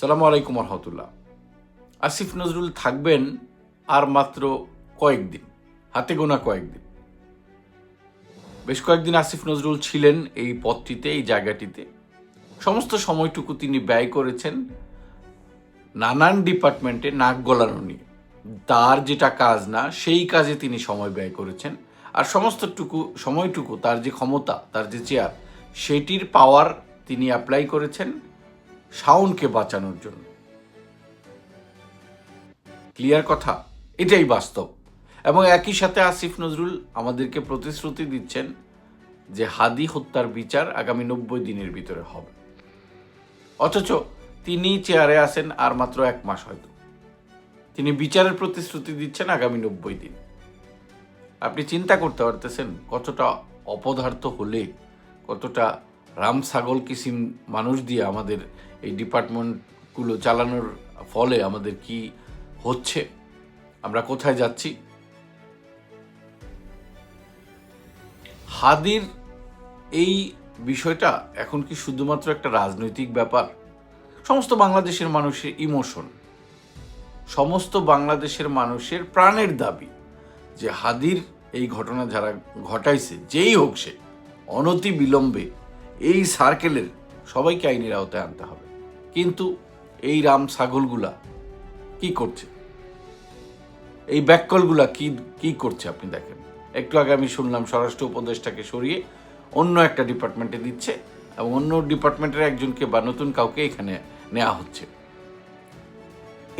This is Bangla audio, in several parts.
সালামু আলাইকুম রহমতুল্লাহ আসিফ নজরুল থাকবেন আর মাত্র কয়েকদিন, হাতে গোনা কয়েকদিন। বেশ কয়েকদিন আসিফ নজরুল ছিলেন এই পথটিতে এই জায়গাটিতে। সমস্ত সময়টুকু তিনি ব্যয় করেছেন নানান ডিপার্টমেন্টে নাক গলানো নিয়ে। তার যেটা কাজ না, সেই কাজে তিনি সময় ব্যয় করেছেন। আর সমস্তটুকু, সময়টুকু, তার যে ক্ষমতা, তার যে চেয়ার, সেটির পাওয়ার তিনি অ্যাপ্লাই করেছেন। শাওনকে বাঁচানোর জন্য। ক্লিয়ার কথা? এটাই বাস্তব। এবং একই সাথে আসিফ নজরুল আমাদেরকে প্রতিশ্রুতি দিচ্ছেন যে হাদি হত্যার বিচার আগামী নব্বই দিনের ভিতরে হবে। অথচ তিনি চেয়ারে আসেন আর মাত্র এক মাস হয়তো। তিনি বিচারের প্রতিশ্রুতি দিচ্ছেন আগামী নব্বই দিন। আপনি চিন্তা করতে পারতেছেন কতটা অপদার্থ হলে, কতটা রাম ছাগল কিসিম মানুষ দিয়ে আমাদের এই ডিপার্টমেন্টগুলো চালানোর ফলে আমাদের কি হচ্ছে? আমরা কোথায় যাচ্ছি? হাদির এই বিষয়টা এখন কি শুধুমাত্র একটা রাজনৈতিক ব্যাপার? সমস্ত বাংলাদেশের মানুষের ইমোশন, সমস্ত বাংলাদেশের মানুষের প্রাণের দাবি যে হাদির এই ঘটনা যারা ঘটাইছে, যেই হোক সে অনতি বিলম্বে এই সার্কেলের সবাইকে আইনের আওতায় আনতে হবে। কিন্তু এই রাম ছাগলগুলা কি করছে? এই ব্যাককলগুলা কি কি করছে আপনি দেখেন। একটু আগে আমি শুনলাম স্বরাষ্ট্র উপদেষ্টাকে সরিয়ে অন্য একটা ডিপার্টমেন্টে দিচ্ছে এবং অন্য ডিপার্টমেন্টের একজনকে বা নতুন কাউকে এখানে নেওয়া হচ্ছে।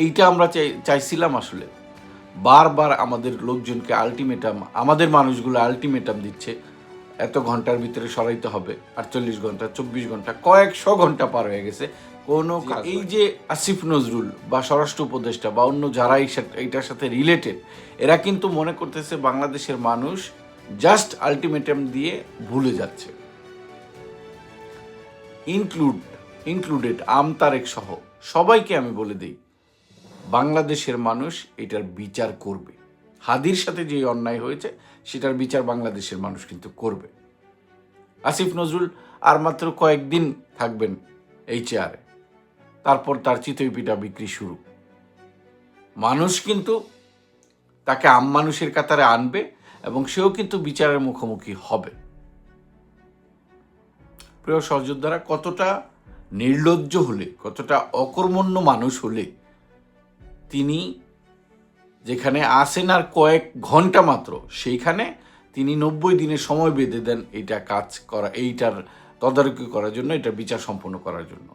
এইটা আমরা চাই, চাইছিলাম আসলে। বারবার আমাদের লোকজনকে আলটিমেটাম আমাদের মানুষগুলো আলটিমেটাম দিচ্ছে, এত ঘণ্টার ভিতরে সরাইতে হবে, আটচল্লিশ ঘণ্টা, চব্বিশ ঘণ্টা, কয়েকশো ঘণ্টা পার হয়ে গেছে কোনো এই যে আসিফ নজরুল বা স্বরাষ্ট্র উপদেষ্টা বা অন্য যারা এইটার সাথে রিলেটেড এরা কিন্তু মনে করতেছে বাংলাদেশের মানুষ জাস্ট আলটিমেটাম দিয়ে ভুলে যাচ্ছে। ইনক্লুড ইনক্লুডেড আমতারেক সহ সবাইকে আমি বলে দিই বাংলাদেশের মানুষ এটার বিচার করবে। হাদির সাথে যে অন্যায় হয়েছে সেটার বিচার বাংলাদেশের মানুষ কিন্তু করবে। আসিফ নজরুল আর মাত্র কয়েকদিন থাকবেন এই চেয়ারে তারপর তার চিতই পিঠা বিক্রি শুরু। মানুষ কিন্তু তাকে আম মানুষের কাতারে আনবে এবং সেও কিন্তু বিচারের মুখোমুখি হবে। প্রিয় সহযোদ্ধারা, কতটা নির্লজ্জ হলে, কতটা অকর্মণ্য মানুষ হলে তিনি যেখানে আসেন আর কয়েক ঘণ্টা মাত্র, সেইখানে তিনি নব্বই দিনের সময় বেঁধে দেন এইটা কাজ করা, এইটার তদারকি করার জন্য, এটা বিচার সম্পন্ন করার জন্য।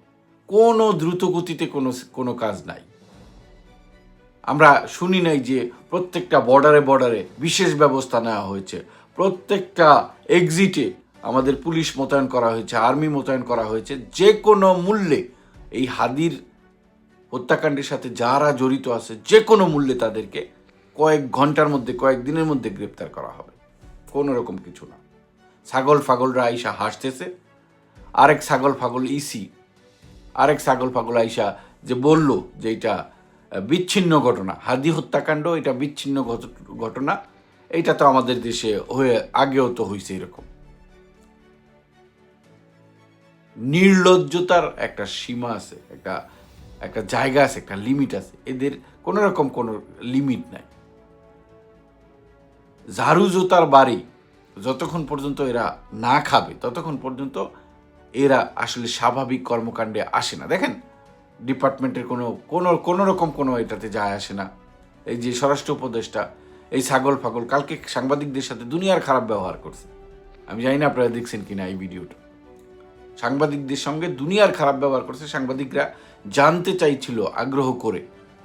কোনো দ্রুত গতিতে কোনো কোনো কাজ নাই। আমরা শুনি নাই যে প্রত্যেকটা বর্ডারে বর্ডারে বিশেষ ব্যবস্থা নেওয়া হয়েছে। প্রত্যেকটা এক্সিটে আমাদের পুলিশ মোতায়েন করা হয়েছে আর্মি মোতায়েন করা হয়েছে। যে কোনো মূল্যে এই হাদির হত্যাকাণ্ডের সাথে যারা জড়িত আছে, যে কোনো মূল্যে তাদেরকে কয়েক ঘণ্টার মধ্যে, কয়েক দিনের মধ্যে গ্রেপ্তার করা হবে। কোনো রকম কিছু না। ছাগল ফাগলরা আইসা হাসতেছে। আরেক ছাগল ফাগল ইসি আরেক ছাগল ফাগল আইসা যে বলল যে এটা বিচ্ছিন্ন ঘটনা। হাদি হত্যাকাণ্ড, এটা বিচ্ছিন্ন ঘট- ঘটনা। এইটা তো আমাদের দেশে হয়ে, আগেও তো হয়েছে এরকম। নির্লজ্জতার একটা সীমা আছে, একটা একটা জায়গা আছে, একটা লিমিট আছে। এদের কোনো রকম কোনো লিমিট নাই। ঝাড়ু বাড়ি যতক্ষণ পর্যন্ত এরা না খাবে, ততক্ষণ পর্যন্ত এরা আসলে স্বাভাবিক কর্মকাণ্ডে আসে না। দেখেন, ডিপার্টমেন্টের কোনো কোনো কোনো রকম কোনো এটাতে যায় আসে না। এই যে স্বরাষ্ট্র উপদেষ্টা, এই ছাগল ফাগল, কালকে সাংবাদিকদের সাথে দুনিয়ার খারাপ ব্যবহার করছে। আমি জানি না আপনারা দেখছেন কিনা এই ভিডিওটা। সাংবাদিকদের সঙ্গে দুনিয়ার খারাপ ব্যবহার করছে। সাংবাদিকরা জানতে চাইছিল, আগ্রহ করে,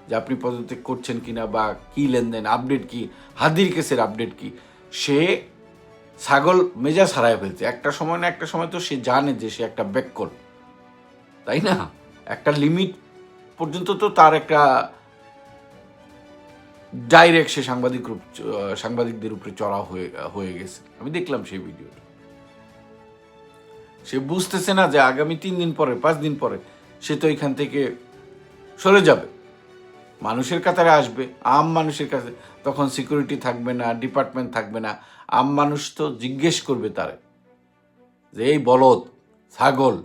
যে আপনি পদত্যাগ করছেন কিনা বা কি লেনদেন, আপডেট কি, হাদির কেসের আপডেট কি। সে ছাগল মেজাজ হারায় ফেলছে। একটা সময় না একটা সময় তো সে জানে যে সে একটা ব্যাককল তাই না? একটা লিমিট পর্যন্ত তো তার একটা ডাইরেক্ট সে সাংবাদিক রূপ সাংবাদিকদের উপরে চড়া হয়ে হয়ে গেছে। আমি দেখলাম সেই ভিডিওটা। সে বুঝতেছে না যে আগামী তিন দিন পরে, পাঁচ দিন পরে সে তো এখান থেকে সরে যাবে। মানুষের কাতারে আসবে, আম মানুষের কাছে তখন সিকিউরিটি থাকবে না ডিপার্টমেন্ট থাকবে না। আম মানুষ তো জিজ্ঞেস করবে তারে যে, এই বলদ, ছাগল,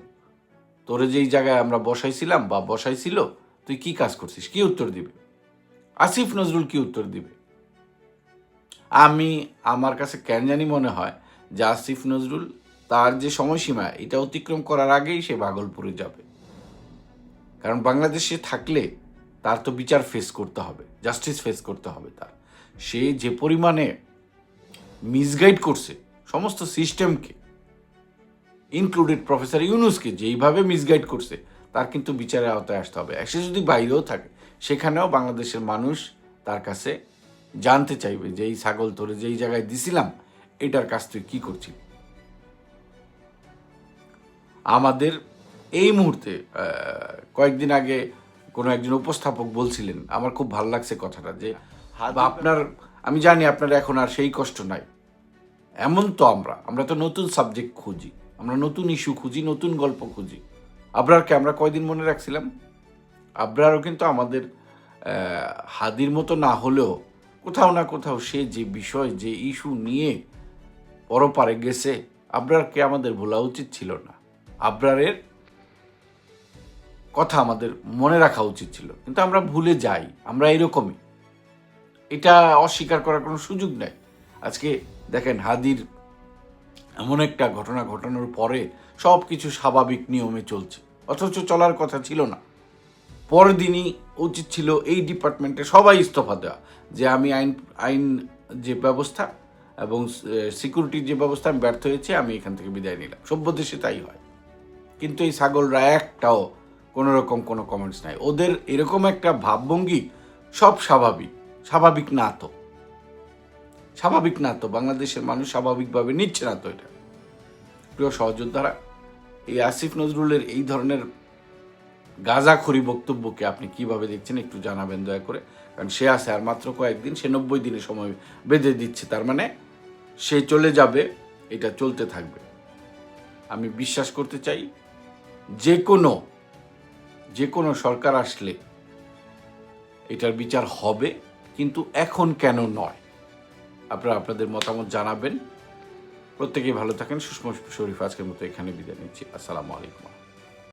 তোরে যেই জায়গায় আমরা বসাইছিলাম বা বসাইছিল, তুই কি কাজ করছিস? কি উত্তর দিবে? আসিফ নজরুল কি উত্তর দিবে? আমি, আমার কাছে কেন জানি মনে হয় যে, আসিফ নজরুল তার যে সময়সীমা, এটা অতিক্রম করার আগেই সে ভাগলপুরে যাবে। কারণ বাংলাদেশে থাকলে তার তো বিচার ফেস করতে হবে জাস্টিস ফেস করতে হবে তার। সে যে পরিমাণে মিসগাইড করছে, সমস্ত সিস্টেমকে ইনক্লুডেড প্রফেসর ইউনুসকে যেইভাবে মিসগাইড করছে, তার কিন্তু বিচারের আওতায় আসতে হবে। সে যদি বাইরেও থাকে, সেখানেও বাংলাদেশের মানুষ তার কাছে জানতে চাইবে যে এই ছাগল তোরে যেই জায়গায় দিছিলাম, এটার কাজ তুই কি করছিস? আমাদের এই মুহূর্তে কয়েকদিন আগে কোনো একজন উপস্থাপক বলছিলেন, আমার খুব ভালো লাগছে কথাটা, যে বা আপনার, আমি জানি আপনার এখন আর সেই কষ্ট নাই। এমন তো আমরা আমরা তো নতুন সাবজেক্ট খুঁজি, আমরা নতুন ইস্যু খুঁজি, নতুন গল্প খুঁজি। আবরারকে আমরা কয়দিন মনে রাখছিলাম? আবরারও কিন্তু আমাদের হাদির মতো না হলেও কোথাও না কোথাও সে যে বিষয়, যে ইস্যু নিয়ে পরপারে গেছে, আবরারকে আমাদের ভোলা উচিত ছিল না। আবরারের কথা আমাদের মনে রাখা উচিত ছিল। কিন্তু আমরা ভুলে যাই, আমরা এরকমই। এটা অস্বীকার করার কোনো সুযোগ নাই। আজকে দেখেন হাদির এমন একটা ঘটনা ঘটানোর পরে সব কিছু স্বাভাবিক নিয়মে চলছে। অথচ চলার কথা ছিল না। পরের দিনই উচিত ছিল এই ডিপার্টমেন্টে সবাই ইস্তফা দেওয়া যে আমি আইন আইন যে ব্যবস্থা এবং সিকিউরিটির যে ব্যবস্থা আমি ব্যর্থ হয়েছি, আমি এখান থেকে বিদায় নিলাম। সভ্য দেশে তাই হয়। কিন্তু এই ছাগলরা একটাও কোনো রকম কোনো কমেন্টস নাই। ওদের এরকম একটা ভাবভঙ্গি সব স্বাভাবিক। স্বাভাবিক না তো। স্বাভাবিক না তো। বাংলাদেশের মানুষ স্বাভাবিকভাবে নিচ্ছে না তো এটা। প্রিয় সহযোদ্ধারা, এই আসিফ নজরুলের এই ধরনের গাঁজাখড়ি বক্তব্যকে আপনি কীভাবে দেখছেন একটু জানাবেন দয়া করে। কারণ সে আছে আর মাত্র কয়েকদিন, সে নব্বই দিনের সময় বেঁধে দিচ্ছে। তার মানে সে চলে যাবে, এটা চলতে থাকবে। আমি বিশ্বাস করতে চাই, যে কোনো যে কোনো সরকার আসলে এটার বিচার হবে। কিন্তু এখন কেন নয়? আপনারা আপনাদের মতামত জানাবেন। প্রত্যেকেই ভালো থাকেন। সুষমা শরীফ আজকের মতো এখানে বিদায় নিচ্ছি। আসসালামু আলাইকুম।